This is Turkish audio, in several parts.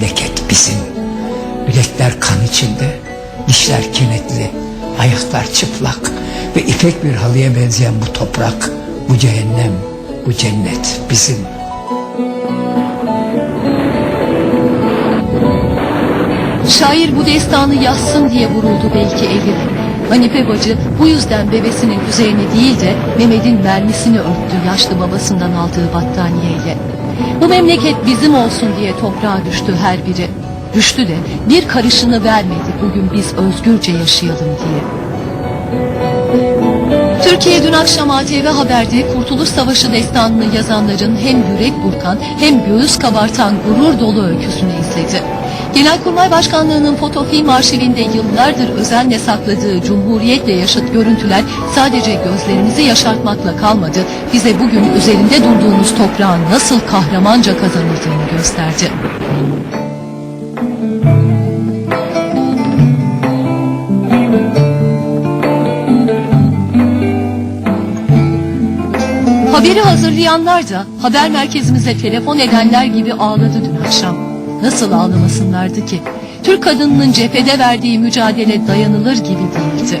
memleket bizim. Bilekler kan içinde, dişler kenetli, ayaklar çıplak ve ipek bir halıya benzeyen bu toprak, bu cehennem, bu cennet bizim. Şair bu destanı yazsın diye vuruldu belki eline. Hanife bacı bu yüzden bebesinin üzerine değil de Mehmet'in mermisini örttü yaşlı babasından aldığı battaniyeyle. Bu memleket bizim olsun diye toprağa düştü her biri. Düştü de bir karışını vermedi bugün biz özgürce yaşayalım diye. Türkiye dün akşam ATV Haber'de Kurtuluş Savaşı destanını yazanların hem yürek burkan hem göğüs kabartan gurur dolu öyküsünü izledi. Genelkurmay Başkanlığı'nın fotofilm arşivinde yıllardır özenle sakladığı Cumhuriyetle yaşıt görüntüler sadece gözlerimizi yaşartmakla kalmadı, bize bugün üzerinde durduğumuz toprağın nasıl kahramanca kazanıldığını gösterdi. Haberi hazırlayanlar da haber merkezimize telefon edenler gibi ağladı dün akşam. Nasıl ağlamasınlardı ki? Türk kadınının cephede verdiği mücadele dayanılır gibi değildi.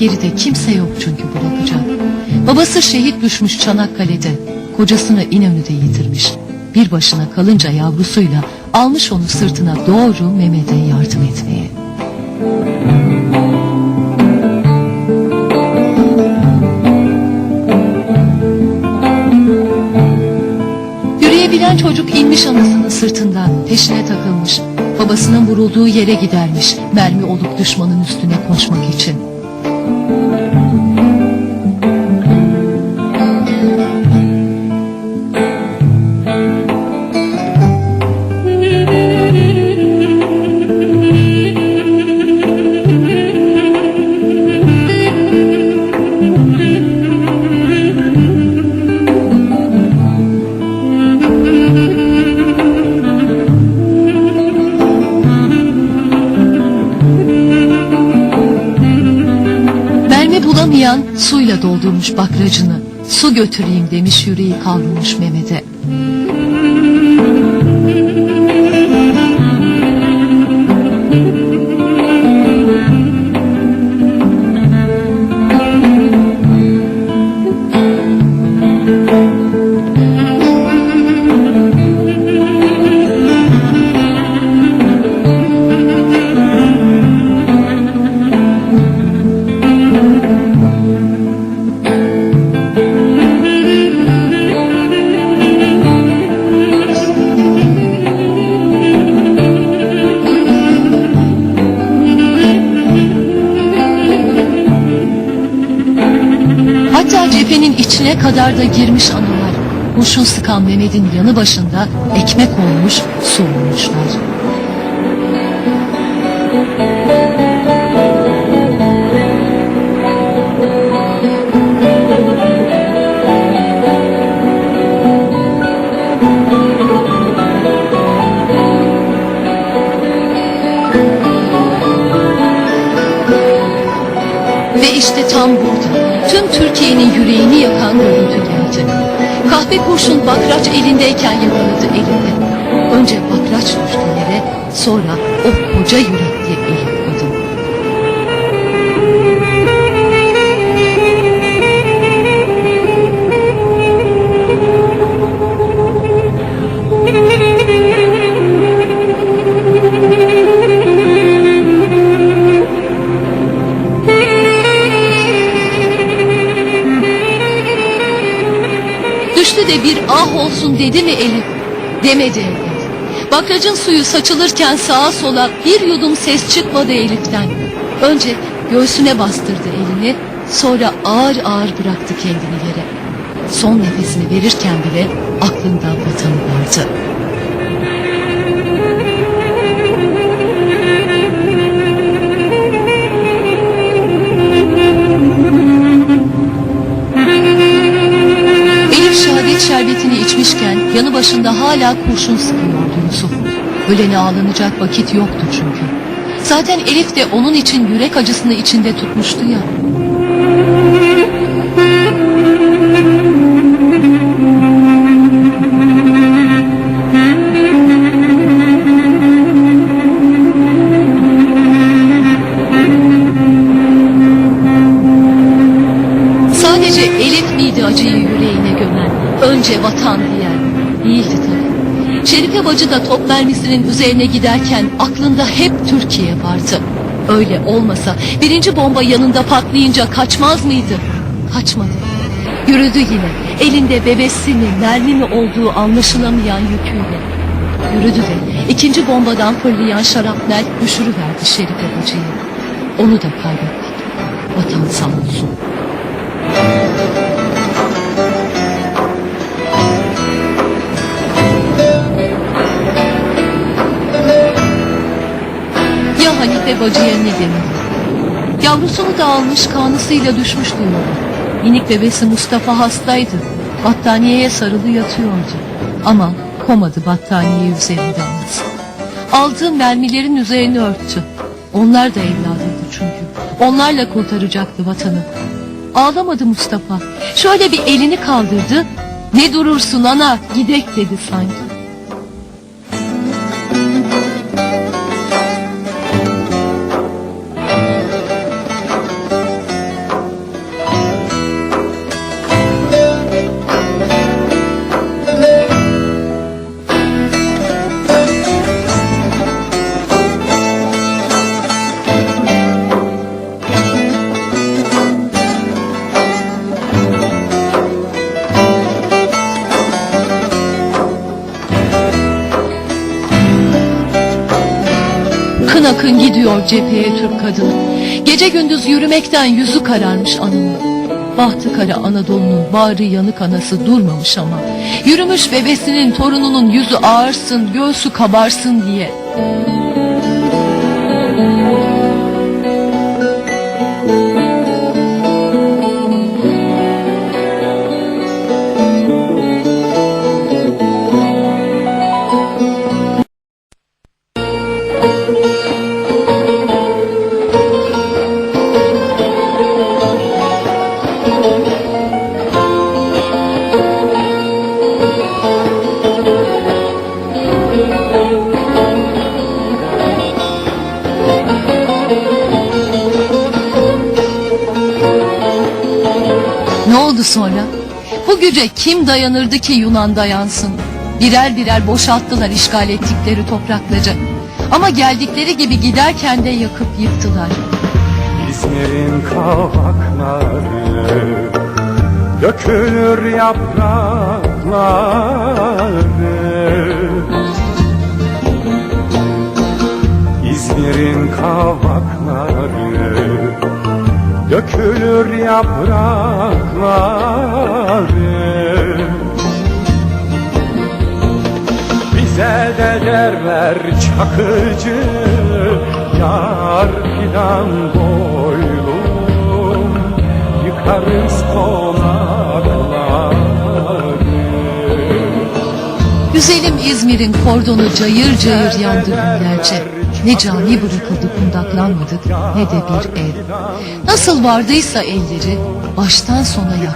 Geride kimse yok çünkü bırakacak. Babası şehit düşmüş Çanakkale'de. Kocasını İnönü'de yitirmiş. Bir başına kalınca yavrusuyla almış onu sırtına doğru Mehmet'e yardım etmeye. Yürüyebilen çocuk inmiş anasının sırtından peşine takılmış. Babasının vurulduğu yere gidermiş mermi olup düşmanın üstüne koşmak için. Bulamayan suyla doldurmuş bakracını. Su götüreyim demiş yüreği kavrulmuş Mehmet'e. Cephenin içine kadar da girmiş analar. Kurşun sıkan Mehmet'in yanı başında ekmek olmuş, su olmuşlar. Ve işte tam burada tüm Türkiye'nin geldi. Kahpe kurşun bakraç elindeyken yakaladı elinde. Önce bakraç düştü yere sonra o koca yürekli Elif kahrolsun dedi mi Elif? Demedi elbet. Bakracın suyu saçılırken sağa sola bir yudum ses çıkmadı Elif'ten. Önce göğsüne bastırdı elini, sonra ağır ağır bıraktı kendini yere. Son nefesini verirken bile aklında vatanı vardı. Şehadet şerbetini içmişken yanı başında hala kurşun sıkıyordu Yusuf. Ölene ağlanacak vakit yoktu çünkü. Zaten Elif de onun için yürek acısını içinde tutmuştu ya. Bacı da top mermisinin üzerine giderken aklında hep Türkiye vardı. Öyle olmasa birinci bomba yanında patlayınca kaçmaz mıydı? Kaçmadı. Yürüdü yine. Elinde bebesi mi mermi mi olduğu anlaşılamayan yüküyle. Yürüdü de ikinci bombadan fırlayan şarapnel düşürüverdi Şerife bacıyı. Onu da kaybettik. Vatan sağ olsun. Ya Hanife bacıya ne demeli? Yavrusunu da almış kanısıyla düşmüş yola. Minik bebesi Mustafa hastaydı. Battaniyeye sarılı yatıyordu. Ama komadı battaniye üzerinde anası. Aldığı mermilerin üzerini örttü. Onlar da evladıydı çünkü. Onlarla kurtaracaktı vatanı. Ağlamadı Mustafa. Şöyle bir elini kaldırdı. Ne durursun ana gidek dedi sanki. Akın gidiyor cepheye Türk kadını. Gece gündüz yürümekten yüzü kararmış anamın. Bahtı kara Anadolu'nun bağrı yanık anası durmamış ama. Yürümüş bebesinin torununun yüzü ağırsın, göğsü kabarsın diye. Güce kim dayanırdı ki Yunan dayansın? Birer birer boşalttılar işgal ettikleri toprakları. Ama geldikleri gibi giderken de yakıp yıktılar. İzmir'in kavakları Dökülür yaprakları İzmir'in kavakları Dökülür yaprakları Bize de derler çakıcı Yar filan boylum Yıkarız konakları Güzelim İzmir'in kordonu cayır cayır yandı günlerce. Ne cami bırakıldı kundaklanmadık ne de bir ev. Nasıl vardıysa elleri baştan sona evi.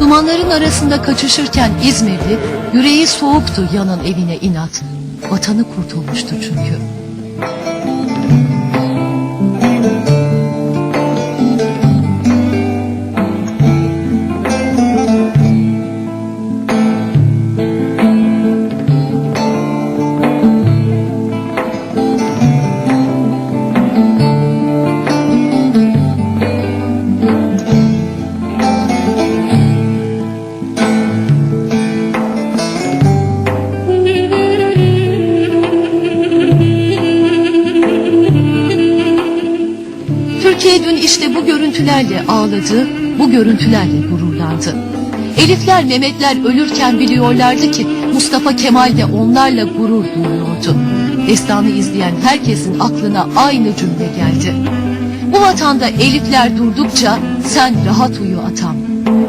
Dumanların arasında kaçışırken İzmirli yüreği soğuktu yanan evine inat. Vatanı kurtulmuştu çünkü. Türkiye dün işte bu görüntülerle ağladı, bu görüntülerle gururlandı. Elifler, Mehmetler ölürken biliyorlardı ki Mustafa Kemal de onlarla gurur duyuyordu. Destanı izleyen herkesin aklına aynı cümle geldi. Bu vatanda Elifler durdukça sen rahat uyu atam.